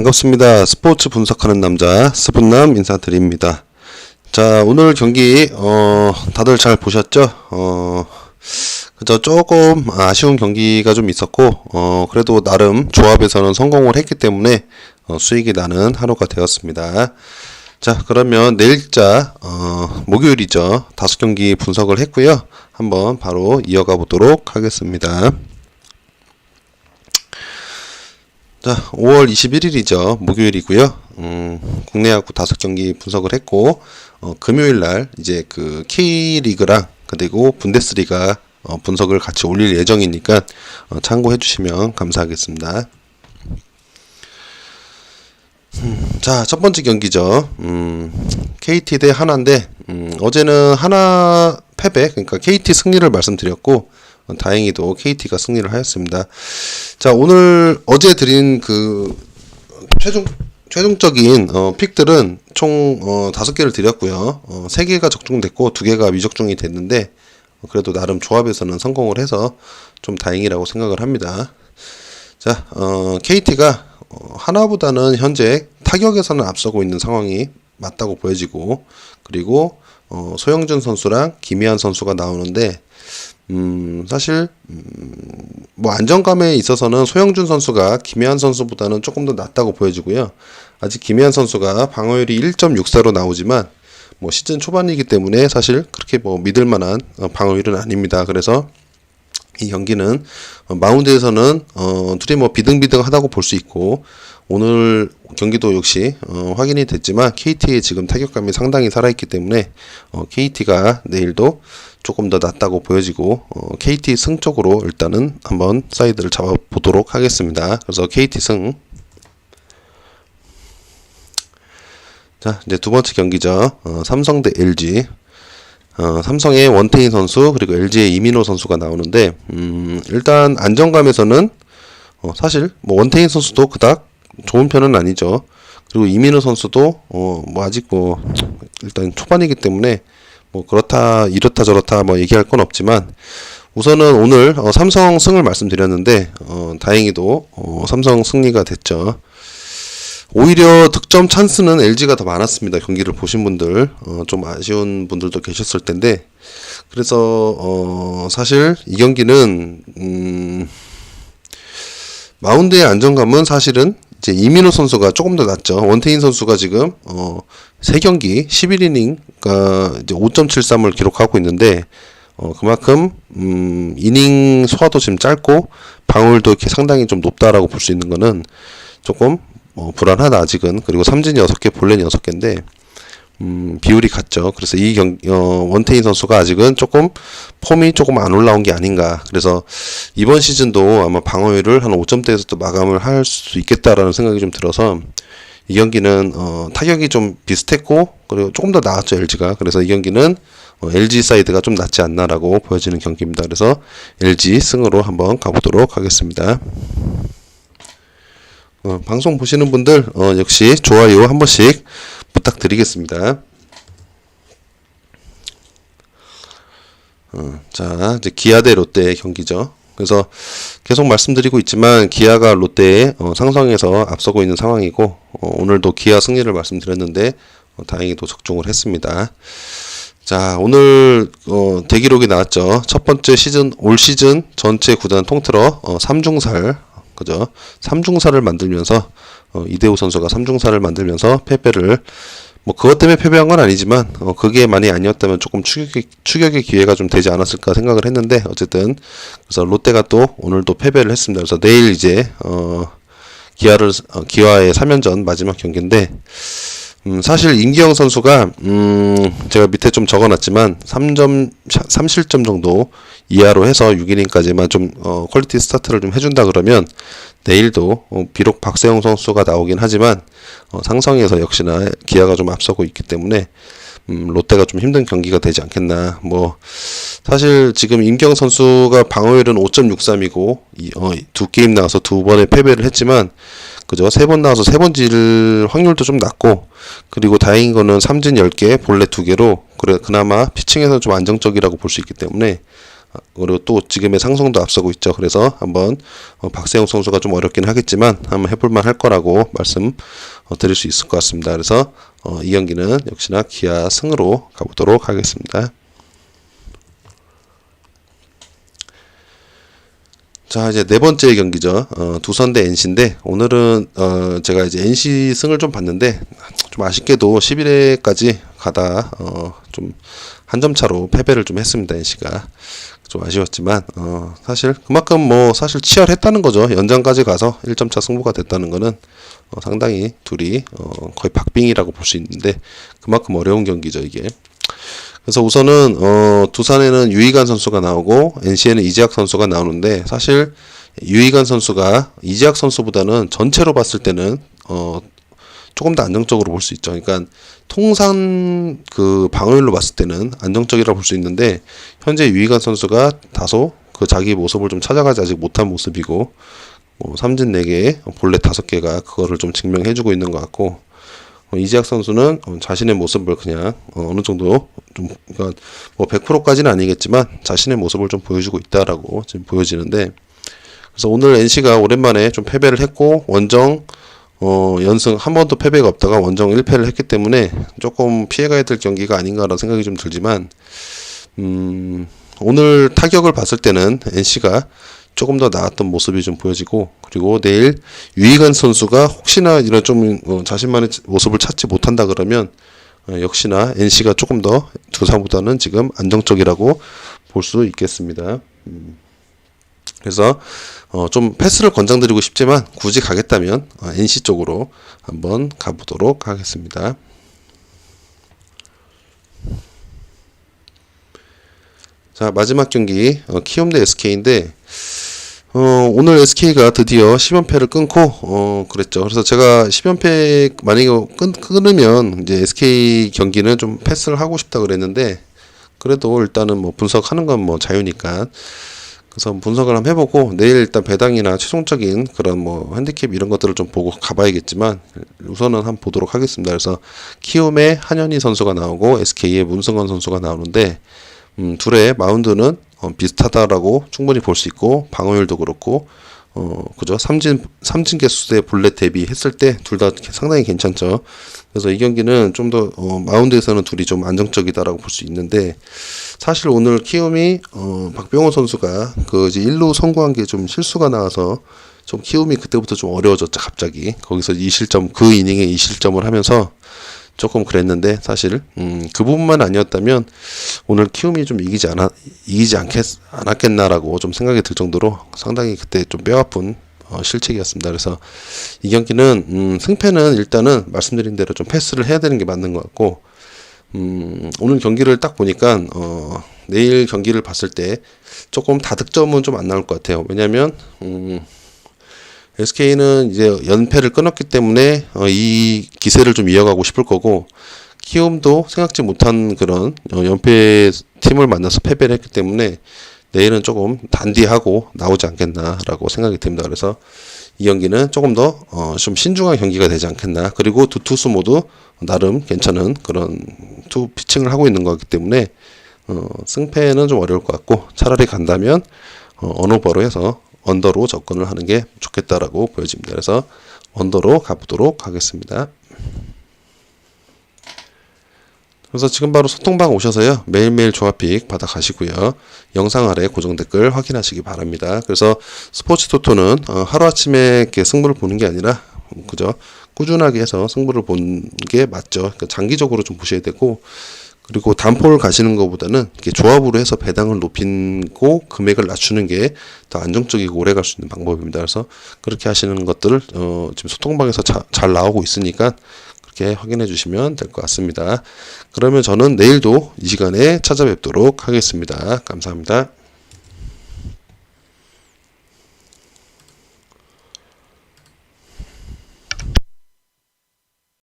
반갑습니다. 스포츠 분석하는 남자 스분남 인사드립니다. 자 오늘 경기 어 다들 잘 보셨죠? 어 그저 조금 아쉬운 경기가 좀 있었고 어 그래도 나름 조합에서는 성공을 했기 때문에 어, 수익이 나는 하루가 되었습니다. 자 그러면 내일자 어 목요일이죠. 다섯 경기 분석을 했고요. 한번 바로 이어가 보도록 하겠습니다. 자, 5월 21일이죠. 목요일이고요. 음, 국내 야구 다섯 경기 분석을 했고 어, 금요일 날 이제 그 K리그랑 그리고 분데스리가 어, 분석을 같이 올릴 예정이니까 어, 참고해 주시면 감사하겠습니다. 음, 자, 첫 번째 경기죠. 음, KT 대 하나인데 음, 어제는 하나 패배, 그러니까 KT 승리를 말씀드렸고 어, 다행히도 KT가 승리를 하였습니다. 자, 오늘 어제 드린 그 최종 최종적인 어, 픽들은 총 어, 다섯 개를 드렸고요. 어, 세 개가 적중됐고 두 개가 미적중이 됐는데 어, 그래도 나름 조합에서는 성공을 해서 좀 다행이라고 생각을 합니다. 자, 어, KT가 어, 하나보다는 현재 타격에서는 앞서고 있는 상황이 맞다고 보여지고 그리고 어, 소영준 선수랑 김희한 선수가 나오는데 음, 사실 음, 뭐 안정감에 있어서는 소영준 선수가 김혜한 선수보다는 조금 더 낫다고 보여지고요. 아직 김혜한 선수가 방어율이 1.64로 나오지만 뭐 시즌 초반이기 때문에 사실 그렇게 뭐 믿을 만한 어, 방어율은 아닙니다. 그래서 이 경기는 어, 마운드에서는 어 둘이 뭐 비등비등하다고 볼 수 있고 오늘 경기도 역시 어 확인이 됐지만 KT의 지금 타격감이 상당히 살아있기 때문에 어 KT가 내일도 조금 더 낫다고 보여지고 어, KT 승 쪽으로 일단은 한번 사이드를 잡아 보도록 하겠습니다. 그래서 KT 승. 자 이제 두 번째 경기죠. 어, 삼성 대 LG. 어, 삼성의 원태인 선수 그리고 LG의 이민호 선수가 나오는데 음, 일단 안정감에서는 어, 사실 뭐 원태인 선수도 그닥 좋은 편은 아니죠. 그리고 이민호 선수도 어, 뭐 아직 뭐 일단 초반이기 때문에 뭐 그렇다 이렇다 저렇다 뭐 얘기할 건 없지만 우선은 오늘 어, 삼성 승을 말씀드렸는데 어, 다행히도 어, 삼성 승리가 됐죠. 오히려 득점 찬스는 LG가 더 많았습니다. 경기를 보신 분들 어, 좀 아쉬운 분들도 계셨을 텐데 그래서 어, 사실 이 경기는 음, 마운드의 안정감은 사실은 이제 이민호 선수가 조금 더 낫죠. 원태인 선수가 지금 어, 3경기 11이닝가 이제 5.73을 기록하고 있는데 어, 그만큼 음, 이닝 소화도 지금 짧고 방울도 이렇게 상당히 좀 높다라고 볼 수 있는 거는 조금 어, 불안하다 아직은 그리고 삼진 6개 볼넷 6개인데 음, 비율이 같죠. 그래서 이 경, 어, 원태인 선수가 아직은 조금 폼이 조금 안 올라온 게 아닌가. 그래서 이번 시즌도 아마 방어율을 한 5점대에서 또 마감을 할 수 있겠다라는 생각이 좀 들어서 이 경기는 어, 타격이 좀 비슷했고 그리고 조금 더 나았죠 LG가. 그래서 이 경기는 어, LG 사이드가 좀 낫지 않나라고 보여지는 경기입니다. 그래서 LG 승으로 한번 가보도록 하겠습니다. 어, 방송 보시는 분들 어, 역시 좋아요 한 번씩 부탁드리겠습니다. 어, 자 이제 기아 대 롯데의 경기죠. 그래서 계속 말씀드리고 있지만 기아가 롯데에 어, 상성에서 앞서고 있는 상황이고 어, 오늘도 기아 승리를 말씀드렸는데 어, 다행히도 적중을 했습니다. 자 오늘 어, 대기록이 나왔죠. 첫 번째 시즌 올 시즌 전체 구단 통틀어 어, 3중살 그죠? 3중사를 만들면서 어, 이대호 선수가 3중사를 만들면서 패배를 뭐 그것 때문에 패배한 건 아니지만 어, 그게 많이 아니었다면 조금 추격의, 추격의 기회가 좀 되지 않았을까 생각을 했는데 어쨌든 그래서 롯데가 또 오늘도 패배를 했습니다. 그래서 내일 이제 어, 기아를 어, 기아의 3연전 마지막 경기인데 음, 사실 임기영 선수가 음, 제가 밑에 좀 적어놨지만 3점 3실점 정도 이하로 해서 6이닝까지만 좀 어, 퀄리티 스타트를 좀 해준다 그러면 내일도 어, 비록 박세영 선수가 나오긴 하지만 어, 상성에서 역시나 기아가 좀 앞서고 있기 때문에 음, 롯데가 좀 힘든 경기가 되지 않겠나. 뭐 사실 지금 임경 선수가 방어율은 5.63이고 이, 어, 두 게임 나와서 두 번의 패배를 했지만 그죠? 세 번 나와서 세 번 질 확률도 좀 낮고 그리고 다행인 거는 삼진 10개, 볼넷 2개로 그래 그나마 피칭에서 좀 안정적이라고 볼 수 있기 때문에 아, 그리고 또 지금의 상승도 앞서고 있죠. 그래서 한번 어, 박세영 선수가 좀 어렵긴 하겠지만 한번 해볼만 할 거라고 말씀 어, 드릴 수 있을 것 같습니다. 그래서 어, 이 경기는 역시나 기아 승으로 가보도록 하겠습니다. 자 이제 네 번째 경기죠. 어, 두산 대 NC인데 오늘은 어, 제가 이제 NC 승을 좀 봤는데 좀 아쉽게도 11회까지 가다 어, 좀 한 점 차로 패배를 좀 했습니다. NC가 좀 아쉬웠지만 어, 사실 그만큼 뭐 사실 치열했다는 거죠. 연장까지 가서 1점 차 승부가 됐다는 거는 어, 상당히 둘이 어, 거의 박빙이라고 볼 수 있는데 그만큼 어려운 경기죠 이게. 그래서 우선은 어 두산에는 유이간 선수가 나오고 NC에는 이재학 선수가 나오는데 사실 유이간 선수가 이재학 선수보다는 전체로 봤을 때는 어 조금 더 안정적으로 볼 수 있죠. 그러니까 통산 그 방어율로 봤을 때는 안정적이라고 볼수 있는데 현재 유이간 선수가 다소 그 자기 모습을 좀 찾아가지 아직 못한 모습이고 뭐 삼진 4개, 볼넷 5개가 그거를 좀 증명해주고 있는 것 같고 어, 이재학 선수는 어, 자신의 모습을 그냥 어, 어느 정도 좀 그러니까 뭐 100%까지는 아니겠지만 자신의 모습을 좀 보여주고 있다라고 지금 보여지는데 그래서 오늘 NC가 오랜만에 좀 패배를 했고 원정 어 연승 한 번도 패배가 없다가 원정 1패를 했기 때문에 조금 피해가야 될 경기가 아닌가라는 생각이 좀 들지만 음 오늘 타격을 봤을 때는 NC가 조금 더 나았던 모습이 좀 보여지고 그리고 내일 유이간 선수가 혹시나 이런 좀 어, 자신만의 모습을 찾지 못한다 그러면 어, 역시나 NC가 조금 더 두산보다는 지금 안정적이라고 볼 수 있겠습니다. 음. 그래서 어, 좀 패스를 권장드리고 싶지만 굳이 가겠다면 어, NC 쪽으로 한번 가보도록 하겠습니다. 자 마지막 경기 어, 키움 대 SK인데 어, 오늘 SK가 드디어 10연패를 끊고 어, 그랬죠. 그래서 제가 10연패 만약에 끊, 끊으면 이제 SK 경기는 좀 패스를 하고 싶다 그랬는데 그래도 일단은 뭐 분석하는 건 뭐 자유니까 그래서 분석을 한번 해보고 내일 일단 배당이나 최종적인 그런 뭐 핸디캡 이런 것들을 좀 보고 가봐야겠지만 우선은 한번 보도록 하겠습니다. 그래서 키움의 한현희 선수가 나오고 SK의 문승원 선수가 나오는데 음, 둘의 마운드는 어, 비슷하다라고 충분히 볼 수 있고 방어율도 그렇고 어 그죠 삼진 삼진 개수대 볼넷 대비했을 때 둘 다 상당히 괜찮죠. 그래서 이 경기는 좀 더 어, 마운드에서는 둘이 좀 안정적이다라고 볼 수 있는데 사실 오늘 키움이 어, 박병호 선수가 그 이제 1루 성공한 게 좀 실수가 나와서 좀 키움이 그때부터 좀 어려워졌죠 갑자기 거기서 2실점 그 이닝에 2실점을 하면서 조금 그랬는데 사실 음, 그 부분만 아니었다면 오늘 키움이 좀 이기지 않아 이기지 않겠 않았겠나라고 좀 생각이 들 정도로 상당히 그때 좀 뼈아픈 어, 실책이었습니다. 그래서 이 경기는 음, 승패는 일단은 말씀드린 대로 좀 패스를 해야 되는 게 맞는 것 같고 음, 오늘 경기를 딱 보니까 어, 내일 경기를 봤을 때 조금 다득점은 좀 안 나올 것 같아요. 왜냐하면 음, SK는 이제 연패를 끊었기 때문에 어, 이 기세를 좀 이어가고 싶을 거고 키움도 생각지 못한 그런 어, 연패 팀을 만나서 패배를 했기 때문에 내일은 조금 단디하고 나오지 않겠나라고 생각이 듭니다. 그래서 이 경기는 조금 더좀 어, 신중한 경기가 되지 않겠나. 그리고 두 투수 모두 나름 괜찮은 그런 투 피칭을 하고 있는 거기 때문에 어, 승패는 좀 어려울 것 같고 차라리 간다면 어, 언어버로 해서 언더로 접근을 하는 게 좋겠다라고 보여집니다. 그래서 언더로 가보도록 하겠습니다. 그래서 지금 바로 소통방 오셔서요. 매일매일 조합픽 받아 가시고요. 영상 아래 고정 댓글 확인하시기 바랍니다. 그래서 스포츠 토토는 어, 하루아침에 이렇게 승부를 보는 게 아니라 그죠? 꾸준하게 해서 승부를 보는 게 맞죠. 그러니까 장기적으로 좀 보셔야 되고 그리고 단포를 가시는 것보다는 이렇게 조합으로 해서 배당을 높이고 금액을 낮추는 게 더 안정적이고 오래 갈 수 있는 방법입니다. 그래서 그렇게 하시는 것들을 어, 지금 소통방에서 자, 잘 나오고 있으니까 그렇게 확인해 주시면 될 것 같습니다. 그러면 저는 내일도 이 시간에 찾아뵙도록 하겠습니다. 감사합니다.